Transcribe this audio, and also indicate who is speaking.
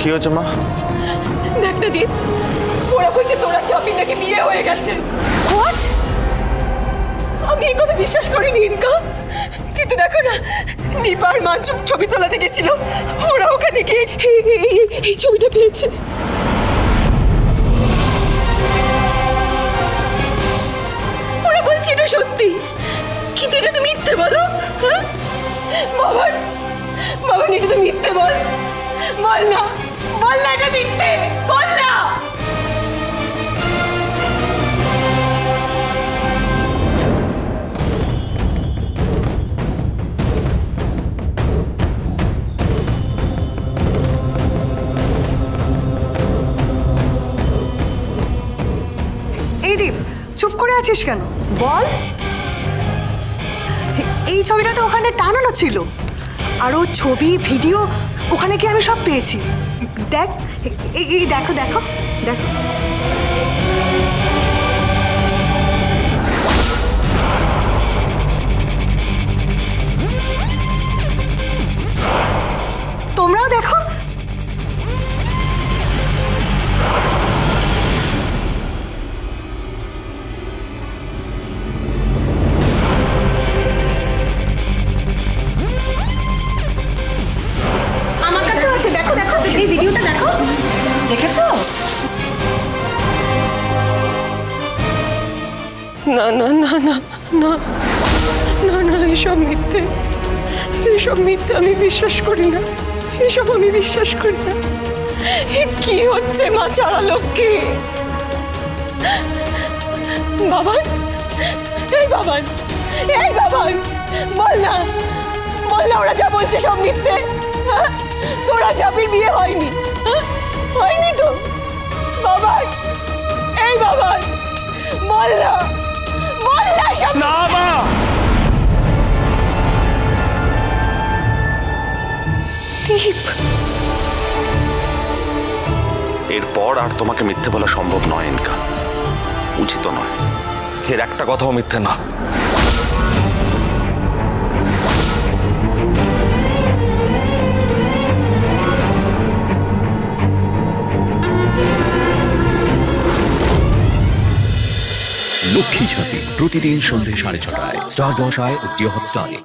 Speaker 1: কি হয়েছে, মা? দেখ না দীপ, ওরা বলছে তোরা চাপি নাকি বিয়ে হয়ে গেছে।
Speaker 2: হোয়াট
Speaker 1: আমি এই কথা বিশ্বাস করিনি, ইনকা। কিন্তু দেখো না নিপার মাঞ্চুম ছবি তোলাতে গেছিল। ওরা ওখানে গিয়ে এই ছবিটা পেয়েছে। ওরা বলছে এটা সত্যি। কিন্তু এটা তো মিথ্যে বলো হ্যাঁ? বাবার বাবা, এটা তো মিথ্যে বল। বল না। বল না এটা বল না।
Speaker 3: এই দীপ, চুপ করে আছিস কেন? বল। এই ছবিটা তো ওখানে টানানো ছিল। আর ও ছবি ভিডিও ওখানে কি আমি সব পেয়েছি। দেখ এই দেখো দেখো দেখো। এই ভিডিওটা দেখো। দেখেছ?
Speaker 1: না না না না না না না এসব মিথ্যে। এসব মিথ্যে আমি বিশ্বাস করি না। এসব আমি বিশ্বাস করি না। কি হচ্ছে মা ছাড়া লক্ষ্মী? বাবান, এই বাবান এই বাবান, বল না বল না, ওরা যা বলছে সব মিথ্যে হ্যাঁ? তোরা চাপির বিয়ে হয়নি। হ্যাঁ? হয়নি তো? বাবান এই বাবান বল না বল না সব
Speaker 4: না মা!
Speaker 1: দীপ।
Speaker 4: এরপর আর তোমাকে মিথ্যে বলা সম্ভব নয় ইনকা। উচিত নয়। এর একটা কথাও মিথ্যে না।
Speaker 5: লক্ষ্মী ঝাঁপি প্রতিদিন সন্ধ্যে সাড়ে ছটায়। স্টার জলসায় ও জিও হটস্টারে